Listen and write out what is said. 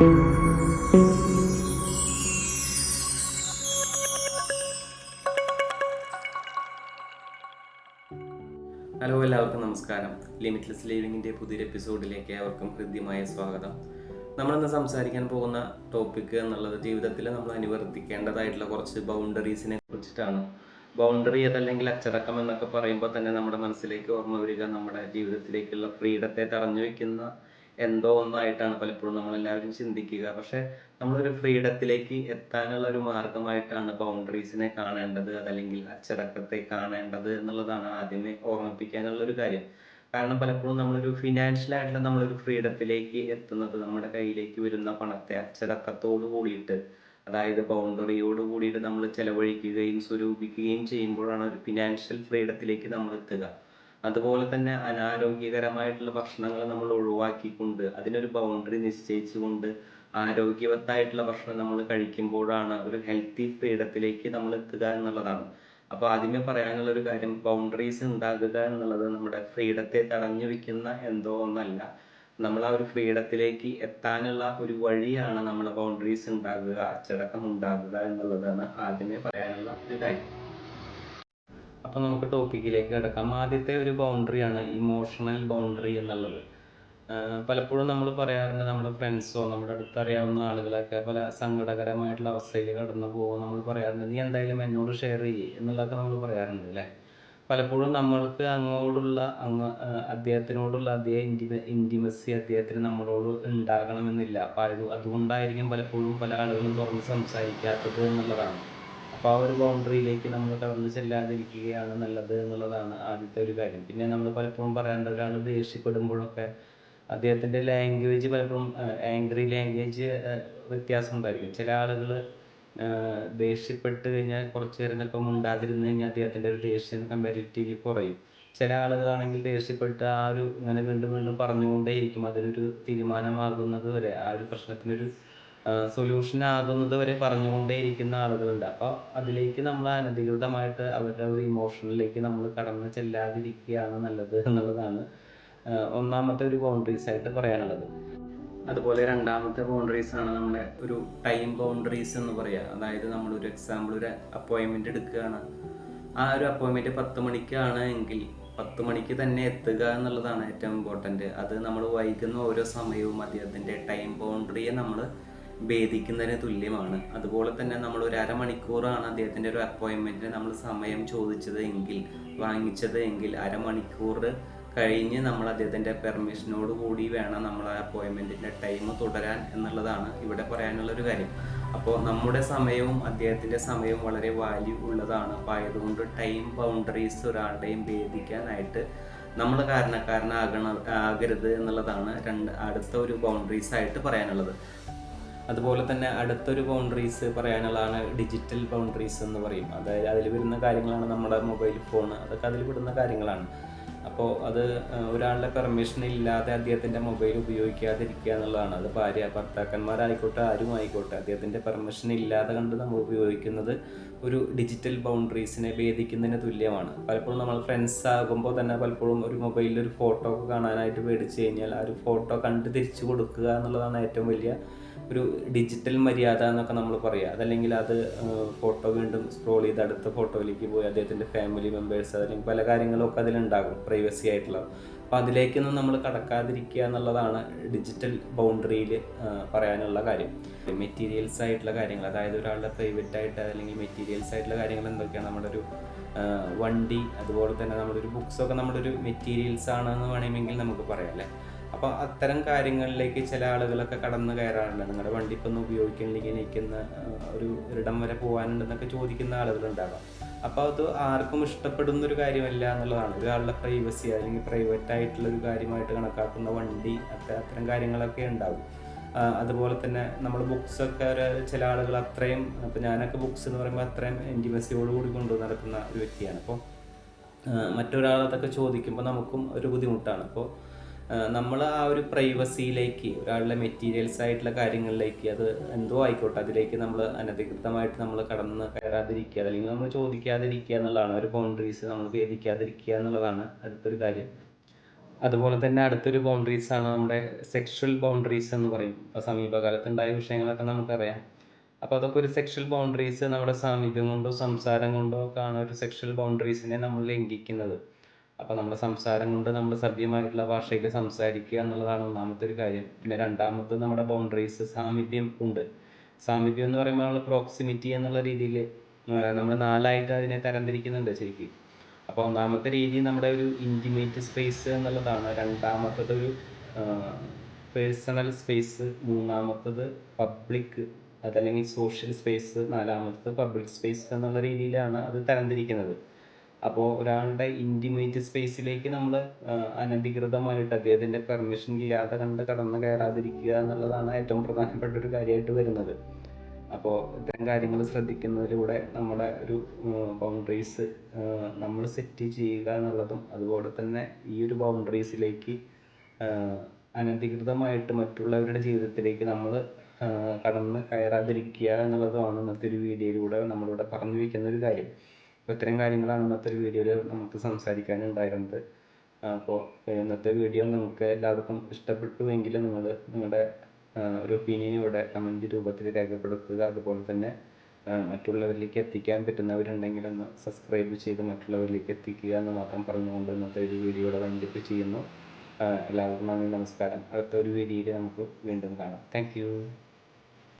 Hello എല്ലാവർക്കും നമസ്കാരം. Limitless ലിവിങ്ങിന്റെ പുതിയൊരു എപ്പിസോഡിലേക്ക് അവർക്കും ഹൃദ്യമായ സ്വാഗതം. നമ്മളിന്ന് സംസാരിക്കാൻ പോകുന്ന ടോപ്പിക് എന്നുള്ളത് ജീവിതത്തിൽ നമ്മൾ അനുവർത്തിക്കേണ്ടതായിട്ടുള്ള കുറച്ച് ബൗണ്ടറീസിനെ കുറിച്ചിട്ടാണ്. ബൗണ്ടറി അതല്ലെങ്കിൽ അച്ചടക്കം എന്നൊക്കെ പറയുമ്പോൾ തന്നെ നമ്മുടെ മനസ്സിലേക്ക് ഓർമ്മ വരിക നമ്മുടെ ജീവിതത്തിലേക്കുള്ള ഫ്രീഡത്തെ തടഞ്ഞു വെക്കുന്ന എന്തോ ഒന്നായിട്ടാണ് പലപ്പോഴും നമ്മളെല്ലാവരും ചിന്തിക്കുക. പക്ഷെ നമ്മളൊരു ഫ്രീഡത്തിലേക്ക് എത്താനുള്ള ഒരു മാർഗമായിട്ടാണ് ബൗണ്ടറീസിനെ കാണേണ്ടത് അതല്ലെങ്കിൽ അച്ചടക്കത്തെ കാണേണ്ടത് എന്നുള്ളതാണ് ആദ്യമേ ഓർമ്മിപ്പിക്കാനുള്ള ഒരു കാര്യം. കാരണം പലപ്പോഴും നമ്മളൊരു ഫിനാൻഷ്യൽ ആയിട്ടുള്ള നമ്മളൊരു ഫ്രീഡത്തിലേക്ക് എത്തുന്നത് നമ്മുടെ കയ്യിലേക്ക് വരുന്ന പണത്തെ അച്ചടക്കത്തോട് കൂടിയിട്ട് അതായത് ബൗണ്ടറിയോട് കൂടിയിട്ട് നമ്മൾ ചെലവഴിക്കുകയും സ്വരൂപിക്കുകയും ചെയ്യുമ്പോഴാണ് ഒരു ഫിനാൻഷ്യൽ ഫ്രീഡത്തിലേക്ക് നമ്മൾ എത്തുക അതുപോലെ തന്നെ അനാരോഗ്യകരമായിട്ടുള്ള ഭക്ഷണങ്ങൾ നമ്മൾ ഒഴിവാക്കിക്കൊണ്ട് അതിനൊരു ബൗണ്ടറി നിശ്ചയിച്ചുകൊണ്ട് ആരോഗ്യവത്തായിട്ടുള്ള ഭക്ഷണം നമ്മൾ കഴിക്കുമ്പോഴാണ് ഒരു ഹെൽത്തി ഫ്രീഡത്തിലേക്ക് നമ്മൾ എത്തുക എന്നുള്ളതാണ്. അപ്പോൾ ആദ്യമേ പറയാനുള്ള ഒരു കാര്യം ബൗണ്ടറീസ് ഉണ്ടാകുക എന്നുള്ളത് നമ്മുടെ ഫ്രീഡത്തെ തടഞ്ഞു വെക്കുന്ന എന്തോ ഒന്നല്ല. നമ്മൾ ആ ഒരു ഫ്രീഡത്തിലേക്ക് എത്താനുള്ള ഒരു വഴിയാണ് നമ്മൾ ബൗണ്ടറീസ് ഉണ്ടാകുക അച്ചടക്കം ഉണ്ടാകുക എന്നുള്ളതാണ് ആദ്യമേ പറയാനുള്ള ഒരു കാര്യം. അപ്പോൾ നമുക്ക് ടോപ്പിക്കിലേക്ക് കടക്കാം. ആദ്യത്തെ ഒരു ബൗണ്ടറിയാണ് ഇമോഷണൽ ബൗണ്ടറി എന്നുള്ളത്. പലപ്പോഴും നമ്മൾ പറയാറുണ്ട് നമ്മുടെ ഫ്രണ്ട്സോ നമ്മുടെ അടുത്തറിയാവുന്ന ആളുകളൊക്കെ പല സങ്കടകരമായിട്ടുള്ള അവസ്ഥയിൽ കടന്നു പോകും നമ്മൾ പറയാറുണ്ട്. നീ എന്തായാലും എന്നോട് ഷെയർ ചെയ്യ് എന്നുള്ളതൊക്കെ നമ്മൾ പറയാറുണ്ട് അല്ലേ? പലപ്പോഴും നമ്മൾക്ക് അങ്ങോട്ടുള്ള അങ്ങ് അദ്ദേഹത്തിനോടുള്ള അതേ ഇന്റിമ ഇന്റിമസി അദ്ദേഹത്തിന് നമ്മളോട് ഉണ്ടാകണമെന്നില്ല. അപ്പോൾ അതുകൊണ്ടായിരിക്കും പലപ്പോഴും പല ആളുകളും തുറന്ന് സംസാരിക്കാത്തത് എന്നുള്ളതാണ്. അപ്പോൾ ആ ഒരു ബൗണ്ടറിയിലേക്ക് നമ്മൾ കടന്നു ചെല്ലാതിരിക്കുകയാണ് നല്ലത് എന്നുള്ളതാണ് ആദ്യത്തെ ഒരു കാര്യം. പിന്നെ നമ്മൾ പലപ്പോഴും പറയാറുണ്ട് ഒരാൾ ദേഷ്യപ്പെടുമ്പോഴൊക്കെ അദ്ദേഹത്തിന്റെ ലാംഗ്വേജ് പലപ്പോഴും ആംഗ്രി ലാംഗ്വേജ് വ്യത്യാസം ഉണ്ടായിരിക്കും. ചില ആളുകൾ ദേഷ്യപ്പെട്ട് കഴിഞ്ഞാൽ കുറച്ച് നേരം ചിലപ്പോൾ മിണ്ടാതിരുന്ന് കഴിഞ്ഞാൽ അദ്ദേഹത്തിന്റെ ഒരു ദേഷ്യം കമ്പാരിറ്റീവ്ലി കുറയും. ചില ആളുകളാണെങ്കിൽ ദേഷ്യപ്പെട്ട് ആ ഒരു ഇങ്ങനെ വീണ്ടും വീണ്ടും പറഞ്ഞുകൊണ്ടേയിരിക്കും. അതിനൊരു തീരുമാനമാകുന്നത് വരെ ആ ഒരു പ്രശ്നത്തിനൊരു സൊല്യൂഷൻ ആകുന്നത് വരെ പറഞ്ഞുകൊണ്ടേയിരിക്കുന്ന ആളുകളുണ്ട്. അപ്പോൾ അതിലേക്ക് നമ്മൾ അനധികൃതമായിട്ട് അവരുടെ ഒരു ഇമോഷനിലേക്ക് നമ്മൾ കടന്നു ചെല്ലാതിരിക്കുകയാണ് നല്ലത് എന്നുള്ളതാണ് ഒന്നാമത്തെ ഒരു ബൗണ്ടറീസ് ആയിട്ട് പറയാനുള്ളത്. അതുപോലെ രണ്ടാമത്തെ ബൗണ്ടറീസ് ആണ് നമ്മുടെ ഒരു ടൈം ബൗണ്ടറീസ് എന്ന് പറയുക അതായത് നമ്മൾ ഒരു എക്സാമ്പിൾ ഒരു അപ്പോയിൻമെന്റ് എടുക്കുകയാണ്. ആ ഒരു അപ്പോയിൻമെന്റ് പത്ത് മണിക്കാണ് എങ്കിൽ പത്ത് മണിക്ക് തന്നെ എത്തുക എന്നുള്ളതാണ് ഏറ്റവും ഇമ്പോർട്ടന്റ് അത് നമ്മൾ വൈകുന്ന ഓരോ സമയവും അദ്ദേഹത്തിന്റെ ടൈം ബൗണ്ടറിയെ നമ്മൾ ഭേദിക്കുന്നതിന് തുല്യമാണ്. അതുപോലെ തന്നെ നമ്മൾ ഒരു അരമണിക്കൂറാണ് അദ്ദേഹത്തിന്റെ ഒരു അപ്പോയിൻമെന്റിന് നമ്മൾ സമയം ചോദിച്ചത് എങ്കിൽ വാങ്ങിച്ചത് എങ്കിൽ അരമണിക്കൂർ കഴിഞ്ഞ് നമ്മൾ അദ്ദേഹത്തിന്റെ പെർമിഷനോട് കൂടി വേണം നമ്മൾ ആ അപ്പോയിൻമെന്റിന്റെ ടൈം തുടരാൻ എന്നുള്ളതാണ് ഇവിടെ പറയാനുള്ള ഒരു കാര്യം. അപ്പോൾ നമ്മുടെ സമയവും അദ്ദേഹത്തിന്റെ സമയവും വളരെ വാല്യൂ ഉള്ളതാണ്. അപ്പോൾ ആയതുകൊണ്ട് ടൈം ബൗണ്ടറീസ് ഒരാളുടെയും ഭേദിക്കാനായിട്ട് നമ്മൾ കാരണക്കാരനാകണ ആകരുത് എന്നുള്ളതാണ് രണ്ട് അടുത്ത ഒരു ബൗണ്ടറീസ് ആയിട്ട് പറയാനുള്ളത്. അതുപോലെ തന്നെ അടുത്തൊരു ബൗണ്ടറീസ് പറയാനുള്ളതാണ് ഡിജിറ്റൽ ബൗണ്ടറീസ് എന്ന് പറയും. അതായത് അതിൽ വരുന്ന കാര്യങ്ങളാണ് നമ്മുടെ മൊബൈൽ ഫോൺ അതൊക്കെ അതിൽ പെടുന്ന കാര്യങ്ങളാണ്. അപ്പോൾ അത് ഒരാളുടെ പെർമിഷൻ ഇല്ലാതെ അദ്ദേഹത്തിന്റെ മൊബൈൽ ഉപയോഗിക്കാതിരിക്കുക എന്നുള്ളതാണ്. അത് ഭാര്യ ഭർത്താക്കന്മാരായിക്കോട്ടെ ആരും ആയിക്കോട്ടെ അദ്ദേഹത്തിന്റെ പെർമിഷൻ ഇല്ലാതെ കണ്ട് നമ്മൾ ഉപയോഗിക്കുന്നത് ഒരു ഡിജിറ്റൽ ബൗണ്ടറീസിനെ ഭേദിക്കുന്നതിന് തുല്യമാണ്. പലപ്പോഴും നമ്മൾ ഫ്രണ്ട്സ് ആകുമ്പോൾ തന്നെ പലപ്പോഴും ഒരു മൊബൈലിൽ ഒരു ഫോട്ടോ കാണാനായിട്ട് പേടിച്ച് കഴിഞ്ഞാൽ ആ ഒരു ഫോട്ടോ കണ്ട് തിരിച്ചു കൊടുക്കുക എന്നുള്ളതാണ് ഏറ്റവും വലിയ ഒരു ഡിജിറ്റൽ മര്യാദ എന്നൊക്കെ നമ്മൾ പറയുക അതല്ലെങ്കിൽ അത് ഫോട്ടോ വീണ്ടും സ്ക്രോൾ ചെയ്ത് അടുത്ത ഫോട്ടോയിലേക്ക് പോയി അദ്ദേഹത്തിന്റെ ഫാമിലി മെമ്പേഴ്സ് അല്ലെങ്കിൽ പല കാര്യങ്ങളും ഒക്കെ അതിലുണ്ടാകും പ്രൈവസി ആയിട്ടുള്ള. അപ്പോൾ അതിലേക്കൊന്നും നമ്മൾ കടക്കാതിരിക്കുക എന്നുള്ളതാണ് ഡിജിറ്റൽ ബൗണ്ടറിയിൽ പറയാനുള്ള കാര്യം. മെറ്റീരിയൽസ് ആയിട്ടുള്ള കാര്യങ്ങൾ അതായത് ഒരാളുടെ പ്രൈവറ്റ് ആയിട്ട് അല്ലെങ്കിൽ മെറ്റീരിയൽസ് ആയിട്ടുള്ള കാര്യങ്ങൾ എന്തൊക്കെയാണ് നമ്മുടെ ഒരു വണ്ടി അതുപോലെ തന്നെ നമ്മുടെ ഒരു ബുക്സൊക്കെ നമ്മുടെ ഒരു മെറ്റീരിയൽസ് ആണെന്ന് വേണമെങ്കിൽ നമുക്ക് പറയാം അല്ലേ? അപ്പോൾ അത്തരം കാര്യങ്ങളിലേക്ക് ചില ആളുകളൊക്കെ കടന്നു കയറാറുണ്ട്. നിങ്ങളുടെ വണ്ടി ഇപ്പം ഒന്ന് ഉപയോഗിക്കണില്ലെങ്കിൽ നിൽക്കുന്ന ഒരു ഇടം വരെ പോകാനുണ്ടെന്നൊക്കെ ചോദിക്കുന്ന ആളുകളുണ്ടാകാം അപ്പോൾ അത് ആർക്കും ഇഷ്ടപ്പെടുന്ന ഒരു കാര്യമല്ല എന്നുള്ളതാണ്. ഒരാളുടെ പ്രൈവസി അല്ലെങ്കിൽ പ്രൈവറ്റ് ആയിട്ടുള്ള ഒരു കാര്യമായിട്ട് കണക്കാക്കുന്ന വണ്ടി അത്ര അത്തരം കാര്യങ്ങളൊക്കെ ഉണ്ടാവും. അതുപോലെ തന്നെ നമ്മൾ ബുക്സൊക്കെ ഒരു ചില ആളുകൾ അത്രയും അപ്പോൾ ഞാനൊക്കെ ബുക്സ് എന്ന് പറയുമ്പോൾ അത്രയും ഇന്റിമസിയോട് കൂടി കൊണ്ടു നടക്കുന്ന ഒരു വ്യക്തിയാണ്. അപ്പോൾ മറ്റൊരാളതൊക്കെ ചോദിക്കുമ്പോൾ നമുക്കും ഒരു ബുദ്ധിമുട്ടാണ്. അപ്പോൾ നമ്മൾ ആ ഒരു പ്രൈവസിയിലേക്ക് ഒരാളുടെ മെറ്റീരിയൽസ് ആയിട്ടുള്ള കാര്യങ്ങളിലേക്ക് അത് എന്തോ ആയിക്കോട്ടെ അതിലേക്ക് നമ്മൾ അനധികൃതമായിട്ട് നമ്മൾ കടന്ന് കയറാതിരിക്കുക അല്ലെങ്കിൽ നമ്മൾ ചോദിക്കാതിരിക്കുക എന്നുള്ളതാണ്. ഒരു ബൗണ്ടറീസ് നമ്മൾ ഭേദിക്കാതിരിക്കുക എന്നുള്ളതാണ് അടുത്തൊരു കാര്യം. അതുപോലെ തന്നെ അടുത്തൊരു ബൗണ്ടറീസ് ആണ് നമ്മുടെ സെക്ഷൽ ബൗണ്ടറീസ് എന്ന് പറയും. ഇപ്പോൾ സമീപകാലത്ത് ഉണ്ടായ വിഷയങ്ങളൊക്കെ നമുക്കറിയാം. അപ്പോൾ അതൊക്കെ ഒരു സെക്ഷൽ ബൗണ്ടറീസ് നമ്മുടെ സാമീപ്യം കൊണ്ടോ സംസാരം കൊണ്ടോ ഒക്കെ ആണ് ഒരു സെക്ഷൽ ബൗണ്ടറീസിനെ നമ്മൾ ലംഘിക്കുന്നത്. അപ്പോൾ നമ്മുടെ സംസാരം കൊണ്ട് നമ്മൾ സഭ്യമായിട്ടുള്ള ഭാഷയിൽ സംസാരിക്കുക എന്നുള്ളതാണ് ഒന്നാമത്തെ ഒരു കാര്യം. പിന്നെ രണ്ടാമത് നമ്മുടെ ബൗണ്ടറീസ് സാമീപ്യം ഉണ്ട്. സാമീപ്യം എന്ന് പറയുമ്പോൾ നമ്മൾ പ്രോക്സിമിറ്റി എന്നുള്ള രീതിയിൽ നമ്മൾ നാലായിട്ട് അതിനെ തരംതിരിക്കുന്നുണ്ട് ശരിക്കും. അപ്പോൾ ഒന്നാമത്തെ രീതി നമ്മുടെ ഒരു ഇന്റിമേറ്റ് സ്പേസ് എന്നുള്ളതാണ്. രണ്ടാമത്തത് ഒരു പേഴ്സണൽ സ്പേസ് മൂന്നാമത്തത് പബ്ലിക് അതല്ലെങ്കിൽ സോഷ്യൽ സ്പേസ് നാലാമത്തത് പബ്ലിക് സ്പേസ് എന്നുള്ള രീതിയിലാണ് അത് തരംതിരിക്കുന്നത്. അപ്പോൾ ഒരാളുടെ ഇന്റിമേറ്റ് സ്പേസിലേക്ക് നമ്മൾ അനധികൃതമായിട്ട് അദ്ദേഹത്തിന്റെ പെർമിഷൻ ഇല്ലാതെ കണ്ട് കടന്നു കയറാതിരിക്കുക എന്നുള്ളതാണ് ഏറ്റവും പ്രധാനപ്പെട്ട ഒരു കാര്യമായിട്ട് വരുന്നത്. അപ്പോൾ ഇത്തരം കാര്യങ്ങൾ ശ്രദ്ധിക്കുന്നതിലൂടെ നമ്മുടെ ഒരു ബൗണ്ടറീസ് നമ്മൾ സെറ്റ് ചെയ്യുക എന്നുള്ളതും അതുപോലെ തന്നെ ഈ ഒരു ബൗണ്ടറീസിലേക്ക് അനധികൃതമായിട്ട് മറ്റുള്ളവരുടെ ജീവിതത്തിലേക്ക് നമ്മൾ കടന്ന് കയറാതിരിക്കുക എന്നുള്ളതുമാണ് ഇന്നത്തെ ഒരു വീഡിയോയിലൂടെ നമ്മളിവിടെ പറഞ്ഞു വയ്ക്കുന്ന ഒരു കാര്യം. അപ്പോൾ ഇത്രയും കാര്യങ്ങളാണ് ഇന്നത്തെ ഒരു വീഡിയോയിൽ നമുക്ക് സംസാരിക്കാനുണ്ടായിരുന്നത് അപ്പോൾ ഇന്നത്തെ വീഡിയോ നിങ്ങൾക്ക് എല്ലാവർക്കും ഇഷ്ടപ്പെട്ടുവെങ്കിൽ നിങ്ങൾ നിങ്ങളുടെ ഒരു ഒപ്പീനിയൻ ഇവിടെ കമന്റ് രൂപത്തിൽ രേഖപ്പെടുത്തുക. അതുപോലെ തന്നെ മറ്റുള്ളവരിലേക്ക് എത്തിക്കാൻ പറ്റുന്നവരുണ്ടെങ്കിൽ ഒന്ന് സബ്സ്ക്രൈബ് ചെയ്ത് മറ്റുള്ളവരിലേക്ക് എത്തിക്കുക എന്ന് മാത്രം പറഞ്ഞുകൊണ്ട് ഇന്നത്തെ ഒരു വീഡിയോ ഇവിടെ വൈൻഡപ്പ് ചെയ്യുന്നു. എല്ലാവർക്കും നന്ദി നമസ്കാരം. അടുത്ത ഒരു വീഡിയോയിൽ നമുക്ക് വീണ്ടും കാണാം. താങ്ക്